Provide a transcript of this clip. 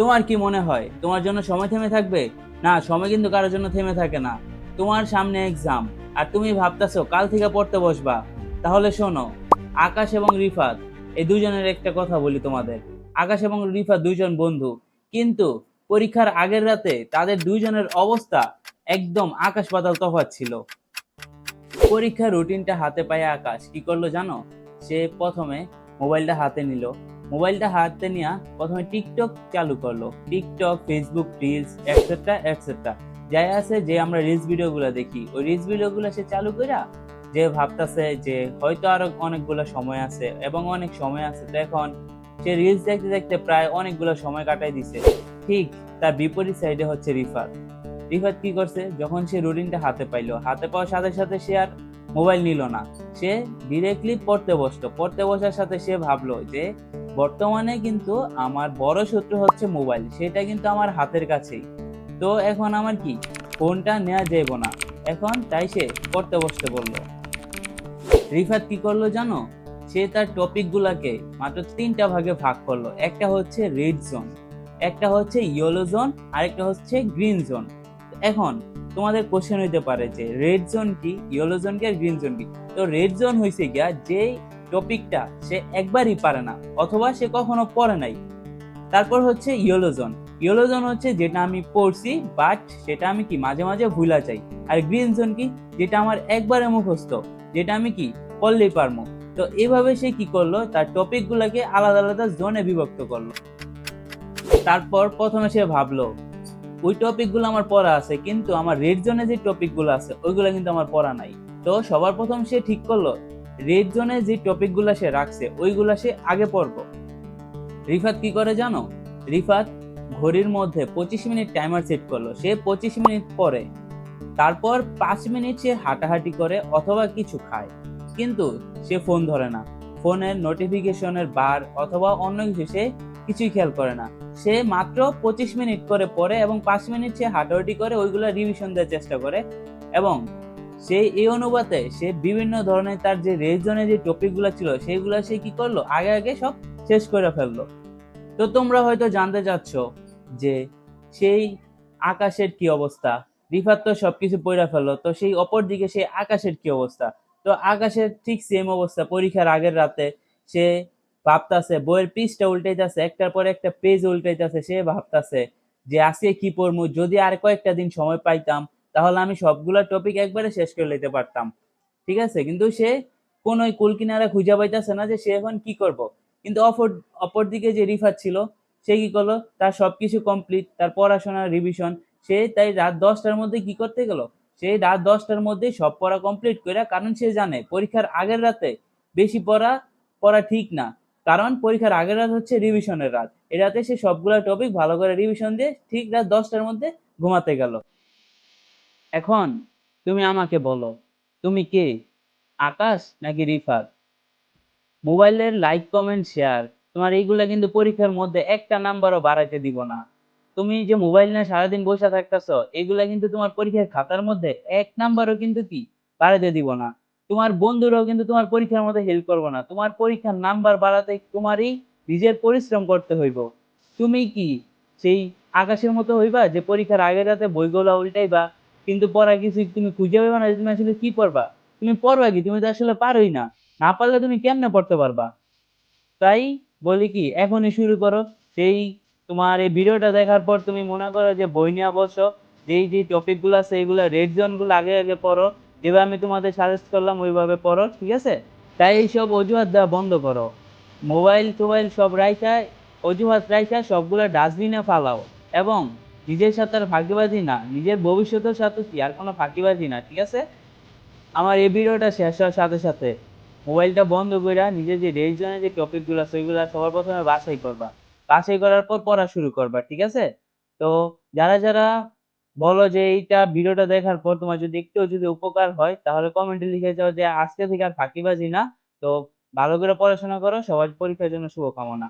তোমার কি মনে হয়? তোমার জন্য সময় থেমে থাকবে? না, সময় কিন্তু কারোর জন্য থেমে থাকে না। তোমার সামনে এক্সাম আর তুমি ভাবতেছো, কাল থেকে পড়তে বসবা। তাহলে শোনো, আকাশ এবং রিফাত, এই দুজনের একটা কথা বলি তোমাদের। আকাশ এবং রিফাত দুইজন বন্ধু। কিন্তু পরীক্ষার আগের রাতে তাদের দুইজনের অবস্থা একদম আকাশ পাতাল তফাৎ ছিল। পরীক্ষার রুটিনটা হাতে পায় আকাশ। কি করল জানো? সে প্রথমে মোবাইলটা হাতে নিল। মোবাইলটা হাতে নিয়ে প্রথমে টিকটক চালু করল। TikTok Facebook reels etcetera etcetera যাই আছে যে আমরা রিলস ভিডিওগুলো দেখি। ওই রিলস ভিডিওগুলো সে চালু কইরা যে ভাবতাছে যে হয়তো আরও অনেকগুলো সময় আছে এবং অনেক সময় আছে, তো এখন সে রিলস দেখতে দেখতে প্রায় অনেকগুলো সময় কাটাই দিছে। ঠিক তার বিপরীত সাইডে হচ্ছে রিফাত। রিফাত কি করছে? যখন সে রুটিনটা হাতে পাইলো। হাতে পাওয়ার সাথে সাথে সে আর মোবাইল নিল না। সে ডিরেক্টলি পড়তে বসল। পড়তে বসার সাথে সে ভাবলো যে, বর্তমানে কিন্তু আমার বড় শত্রু হচ্ছে মোবাইল। সেটা কিন্তু আমার হাতের কাছেই। তো এখন আমার কি? ফোনটা নেওয়া যাইব না। এখন তাই সে পড়তে বসতে বলল। রিফাত কি করল জানো? সে তার টপিক গুলাকে মাত্র তিনটা ভাগে ভাগ করল। একটা হচ্ছে রেড জোন একটা হচ্ছে ইয়েলো জোন আর একটা হচ্ছে গ্রিন জোন এখন তোমাদের কোশ্চেন হইতে পারে যে রেড জোন কি ইয়েলো জোন কি আর গ্রিন জোন কি? তো রেড জোন হয়েছে গিয়া যেই টপিকটা সে একবারই পারে না অথবা সে কখনো পড়ে নাই। তারপর হচ্ছে ইয়েলো জোন ইয়েলো জোন হচ্ছে যেটা আমি পড়ছি বাট সেটা আমি কি মাঝে মাঝে ভুলা যাই। আর গ্রিন জোন কি? যেটা আমার একবারে মুখস্থ, যেটা আমি কি পড়লেই পারব। তো এইভাবে সে কি করল? তার টপিক গুলাকে আলাদা আলাদা জোনে বিভক্ত করল। তারপর প্রথমে সে ভাবলো ওই টপিকগুলো আমার পড়া আছে, কিন্তু আমার রেড জোনে যে টপিকগুলো আছে, ওইগুলো কিন্তু আমার পড়া নাই। তো সবার প্রথম সে ঠিক করল রেড জোনে যে টপিকগুলা সে রাখছে, ওইগুলা সে আগে পড়ব। রিফাত কি করে জানো? রিফাত ঘড়ির মধ্যে পঁচিশ মিনিট টাইমার সেট করল। সে পঁচিশ মিনিট পরে, তারপর পাঁচ মিনিট সে হাঁটাহাঁটি করে অথবা কিছু খায়। কিন্তু সে ফোন ধরে না। ফোনের নোটিফিকেশনের বার অথবা অন্য কিছু সে কিছুই খেয়াল করে না। সে মাত্র পঁচিশ মিনিট করে পড়ে এবং পাঁচ মিনিট সে হাঁটাহাঁটি করে ওইগুলো রিভিশন দেওয়ার চেষ্টা করে এবং সে এই অনুপাতে সে বিভিন্ন ধরনের তার যে রেজনে যে টপিকগুলো ছিল সেইগুলো সে কি করল? আগে আগে সব শেষ করে ফেলল। তো তোমরা হয়তো জানতে চাচ্ছ যে সেই আকাশের কি অবস্থা? রিফাত তো সবকিছু পড়ে ফেলল, তো সেই অপর দিকে সেই আকাশের কি অবস্থা? তো আকাশের ঠিক সেম অবস্থা, পরীক্ষার আগের রাতে সে ভাবতাছে, বইয়ের পিসটা উল্টাইতেছে, একটার পর একটা পেজ উল্টাইতেছে, সে ভাবতাছে যে আজকে কি পড়ব যদি আর কয়েকটা দিন সময় পাইতাম, তাহলে আমি সবগুলা টপিক একবারে শেষ করে নিতে পারতাম। ঠিক আছে? কিন্তু সে কোন কুল কিনারা খুঁজে পাইতেছে না যে সে এখন কি করব। কিন্তু অপর অপর দিকে যে রিফাত ছিল, সে কি করল? তার সবকিছু কমপ্লিট তার পড়াশোনার রিভিশন সে তাই রাত দশটার মধ্যে কি করতে গেল? সে রাত দশটার মধ্যে সব পড়া কমপ্লিট করে কারণ সে জানে, পরীক্ষার আগের রাতে বেশি পড়া পড়া ঠিক না। কারণ পরীক্ষার আগের রাত হচ্ছে রিভিশনের রাত। এই রাতে সে সবগুলো টপিক ভালো করে রিভিশন দিয়ে ঠিক রাত দশটার মধ্যে ঘুমাতে গেল। এখন তুমি আমাকে বলো, তুমি কে? আকাশ নাকি রিফাত? মোবাইলের লাইক কমেন্ট শেয়ার তোমার এইগুলা কিন্তু পরীক্ষার মধ্যে একটা নাম্বারও বাড়াইতে দিব না। তুমি যে মোবাইল নিয়ে সারাদিন বসে থাকতেছ এগুলা কিন্তু তোমার পরীক্ষার খাতার মধ্যে এক নাম্বারও কিন্তু কি? বাড়াইতে দিব না। তোমার বন্ধুরাও কিন্তু তোমার পরীক্ষার মধ্যে হেল্প করব না। তোমার পরীক্ষার নাম্বার বাড়াতে তোমারই নিজের পরিশ্রম করতে হইব। তুমি কি সেই আকাশের মতো হইবা যে পরীক্ষার আগের রাতে বইগুলো উল্টাইবা, কিন্তু পড়া কিছু তুমি খুঁজে পাইবা না তুমি আসলে কি পড়বা? তুমি পড়বা কি? তুমি তো আসলে পারোই না। না পারলে তুমি কেমনে পড়তে পারবা? তাই বলি কি, এখনই শুরু করো। সেই তোমার এই ভিডিওটা দেখার পর তুমি মনে করো যে বই নিয়ে বসো, যেই যে টপিকগুলো আছে এইগুলো রেড জোনগুলো আগে আগে পড়ো। যেভাবে আমি তোমাদের সাজেস্ট করলাম, ওইভাবে পড়ো, ঠিক আছে? তাই এইসব অজুহাত দেওয়া বন্ধ করো। মোবাইল টোবাইল সব রাইখা, অজুহাত রাইখা, সবগুলো ডাস্টবিনে ফালাও। এবং নিজের সাথে আর ফাঁকিবাজি না, নিজের ভবিষ্যতের সাথে কি, আর কোনো ফাঁকিবাজি না, ঠিক আছে? আমার এই ভিডিওটা শেষ হওয়ার সাথে সাথে মোবাইলটা বন্ধ করে নিজের যে রেড জোনে যে টপিকগুলো ওইগুলো সবার প্রথমে বাছাই করবা। বাছাই করার পর পড়া শুরু করবা, ঠিক আছে? তো যারা যারা বলো যে এইটা ভিডিওটা দেখার পর তোমার যদি একটু যদি উপকার হয়, তাহলে কমেন্টে লিখে যাও যে আজকে থেকে আর ফাঁকিবাজি না। তো ভালো করে পড়াশোনা করো, সবার পরীক্ষার জন্য শুভকামনা।